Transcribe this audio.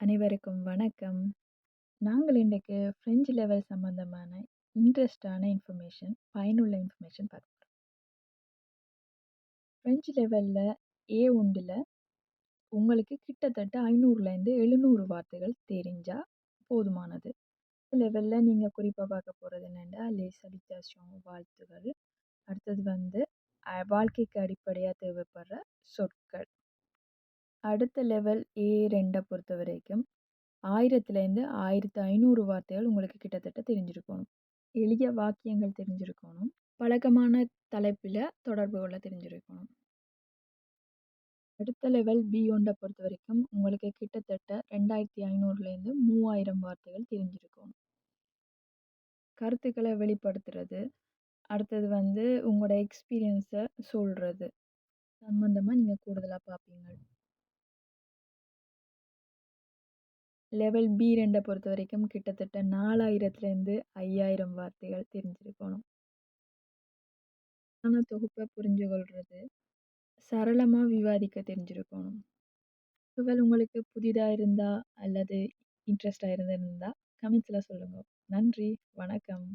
அனைவருக்கும் வணக்கம். நாங்கள் இன்றைக்கு ஃப்ரெஞ்ச் லெவல் சம்மந்தமான இன்ட்ரெஸ்டான இன்ஃபர்மேஷன், பயனுள்ள இன்ஃபர்மேஷன் பார்க்க போறோம். ஃப்ரெஞ்ச் லெவல்ல ஏ1ல உங்களுக்கு கிட்டத்தட்ட 500லேருந்து 700 வார்த்தைகள் தெரிஞ்சா போதுமானது. லெவல்ல நீங்க குறிப்பா பார்க்க போறது என்னன்னா, லேஸ் அடிச்சாச்சும் வாழ்த்துகள். அடுத்தது வந்து அ வாழ்க்கைக்கு அடிப்படையா தேவைப்படுற சொற்கள். அடுத்த லெவல் ஏஐ ரெண்டை பொறுத்த வரைக்கும் ஆயிரத்துலேருந்து ஆயிரத்து ஐநூறு வார்த்தைகள் உங்களுக்கு கிட்டத்தட்ட தெரிஞ்சிருக்கணும். எளிய வாக்கியங்கள் தெரிஞ்சிருக்கணும். பழக்கமான தலைப்பில் தொடர்பு கொள்ள தெரிஞ்சிருக்கணும். அடுத்த லெவல் பியோண்டை பொறுத்த வரைக்கும் உங்களுக்கு கிட்டத்தட்ட 2500லேருந்து 3000 வார்த்தைகள் தெரிஞ்சிருக்கணும். கருத்துக்களை வெளிப்படுத்துறது, அடுத்தது வந்து உங்களோட எக்ஸ்பீரியன்ஸை சொல்கிறது சம்மந்தமாக நீங்கள் கூடுதலாக பார்ப்பீங்க. லெவல் பி ரெண்டை பொறுத்த வரைக்கும் கிட்டத்தட்ட 4000லேருந்து 5000 வார்த்தைகள் தெரிஞ்சிருக்கணும். ஆன புரிஞ்சு புரிஞ்சுகொள்றது, சரளமாக விவாதிக்க தெரிஞ்சிருக்கணும். தகவல் உங்களுக்கு புதிதாக இருந்தால் அல்லது இன்ட்ரெஸ்டாக இருந்திருந்தால் கமெண்ட்ஸில் சொல்லுங்கள் நன்றி, வணக்கம்.